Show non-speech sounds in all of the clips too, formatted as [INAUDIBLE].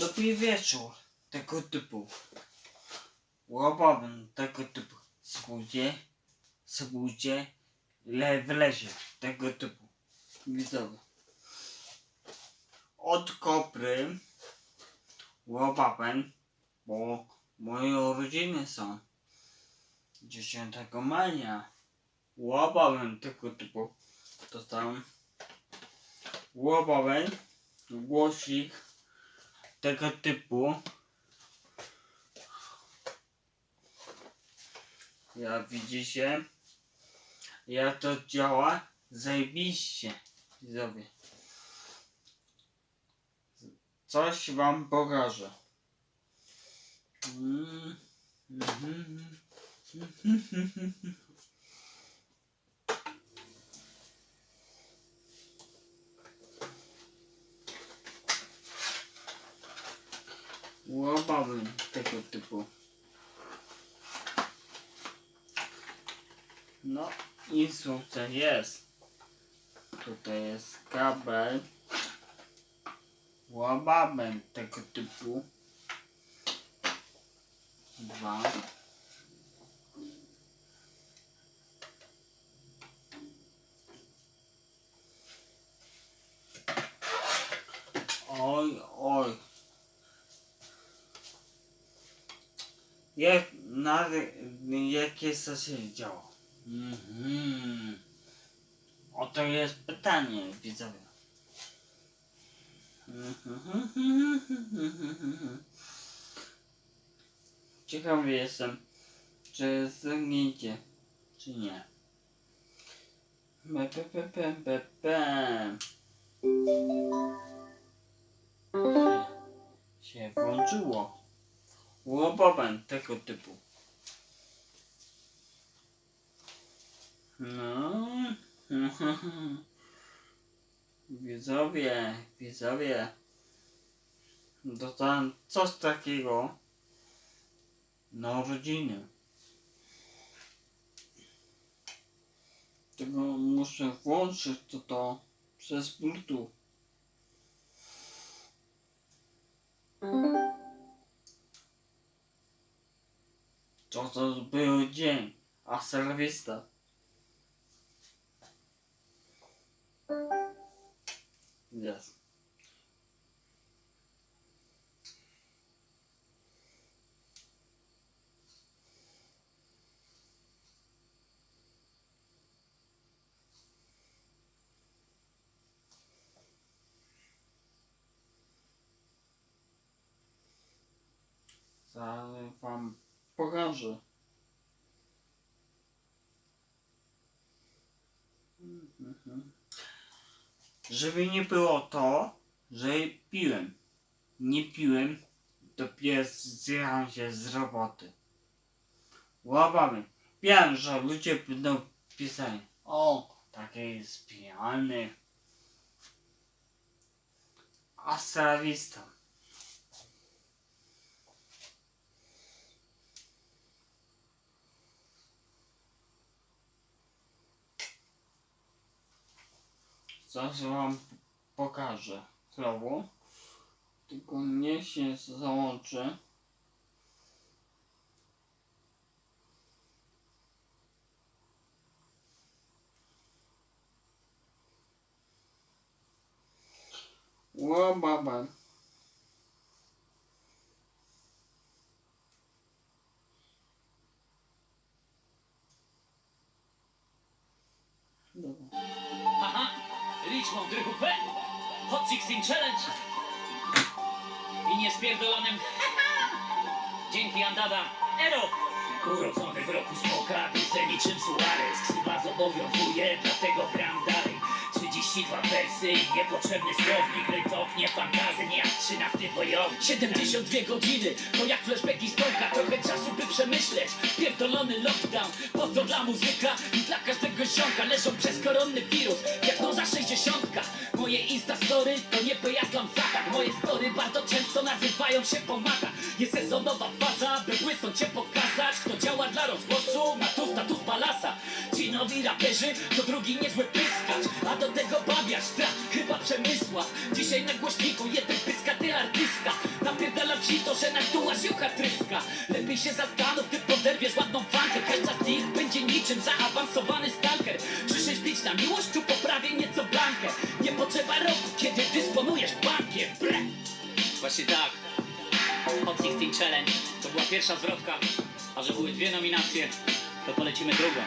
Dobry wieczór tego typu. Łobawem tego typu. Spójdzie, spójdzie, le w lesie tego typu. Widzowie. Od kopry łobawem, bo moje urodziny są 10 maja. Łobawem tego typu. To tam łobawem głosik tego typu. Jak widzicie, jak to działa, zajebiście, widzowie. Coś wam pokażę. Mm, mhm, Łobawy tego typu. No, instrukcja jest. Tutaj jest kabel. Łababem tego typu. Dwa. Oj, oj. Jak, na, jakie co się działo? Mhm. Oto jest pytanie, widzowie. [LAUGHS] Ciekawy jestem, czy zagniecie, czy nie. Be, be, be, be, be. Się włączyło. Łobobem tego typu. No. [LAUGHS] Widzowie, widzowie. Dostałem coś takiego na urodziny. Tylko muszę włączyć to, to przez Bluetooth. To to był dzień, a serwista. Jest. Zaraz wam pokażę. Mhm. Żeby nie było to, że piłem. Nie piłem, dopiero zjechałem się z roboty. Łapamy. Wiem, że ludzie będą pisali. O, taki jest pijany. Astrawista. Zaraz wam pokażę znowu. Tylko nie się załączy. Ła baba. Richmond Rychupę, Hot 16 Challenge. I niespierdolonym. [LAUGHS] Dzięki Andada, Ero! Urodzony w roku smoka, duże niczym Suarez Krzywa zobowiązuje, dlatego gram dalej. 32 wersy i niepotrzebny słownik. Rytok, nie fantazy, nie jak 13 wojownik 72 godziny, to jak flashbacki z Tonka Trochę czasu przemyśleć, pierdolony lockdown Po to dla muzyka? I dla każdego ziomka Leżą przez koronny wirus, diagnoza 60 Moje instastory to nie pojazd lamsata Moje story bardzo często nazywają się pomaga Jest sezonowa faza, by błysnąć cię pokazać. Kto działa dla rozgłosu, ma tu status balasa Ci nowi raperzy, to drugi niezły pyskacz. A do tego babiarz, tra, chyba przemysła. Dzisiaj na głośniku jeden pyska, ty artysta. Na to, że nas tu siłka tryska Lepiej się zastanów, ty poderwiesz ładną fankę. Każda z nich będzie niczym zaawansowany stalker. Przyszedł bić na miłość, poprawię nieco blankę. Nie potrzeba roku, kiedy dysponujesz bankiem. Bre! Właśnie tak. Hot 16 Challenge. To była pierwsza zwrotka. A że były dwie nominacje, to polecimy drugą.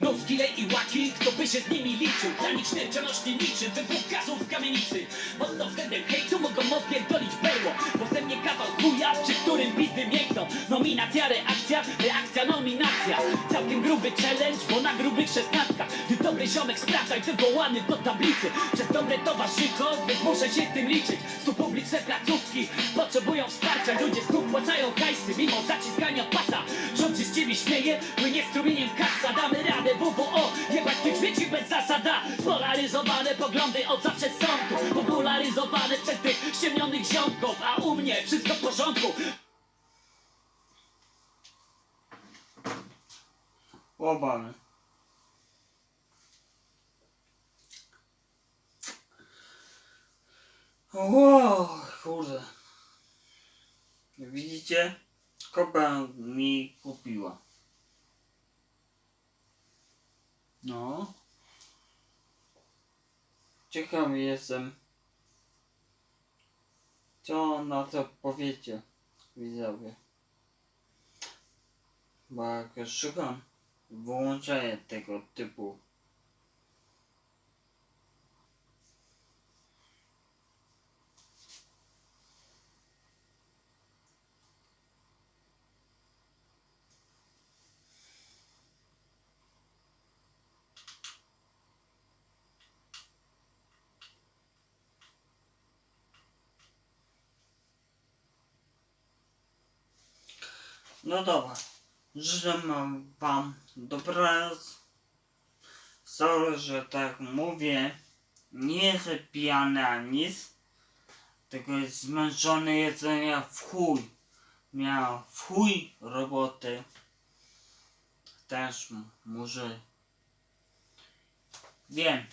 No skille i łaki, kto by się z nimi liczył? Nich śmiercionośny niczym wybuch gazów w kamienicy. Pod to względem hejtu mogą odpierdolić berło Bo ze mnie kawał chuja, przy którym pizdy miękną. Nominacja, reakcja, reakcja, nominacja. Całkiem gruby challenge, bo na grubych szesnastkach Ty dobry ziomek sprawdzaj, wywołany do tablicy. Przez dobre towarzyszo, więc muszę się z tym liczyć. Tu publiczne placówki potrzebują wsparcia. Ludzie znów płacają hajsy, mimo zaciskania pasa śmieje, płynie strumieniem kasa Damy radę, WWO, jebać tych śmieci bez zasada Polaryzowane poglądy od zawsze są tu Popularyzowane przez tych ściemnionych ziomków A u mnie wszystko w porządku Łobany. Wow, kurde. Widzicie? Kopa mi No. Ciekawy jestem. Co na to powiecie, widzowie? Bo jak szukam wyłączenie tego typu No dobra. Życzę wam- dobranoc. Sorry, że tak mówię. Nie jestem pijany ani nic. Tylko jest zmęczony jedzenia w chuj. Miał w chuj roboty. Też może. Wiem.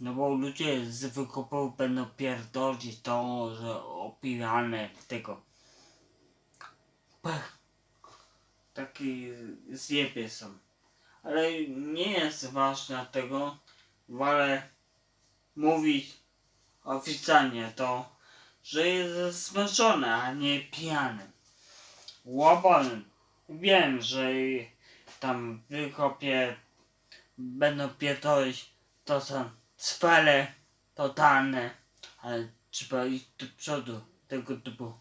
No bo ludzie z wykopów będą pierdolić to, że opijane tego. Pech takie zjebie są. Ale nie jest ważne tego, wolę mówić oficjalnie to, że jest zmęczony, a nie pijany. Łobany. Wiem, że tam wykopie będą pierdolić, to są cwele totalne, ale trzeba iść do przodu tego typu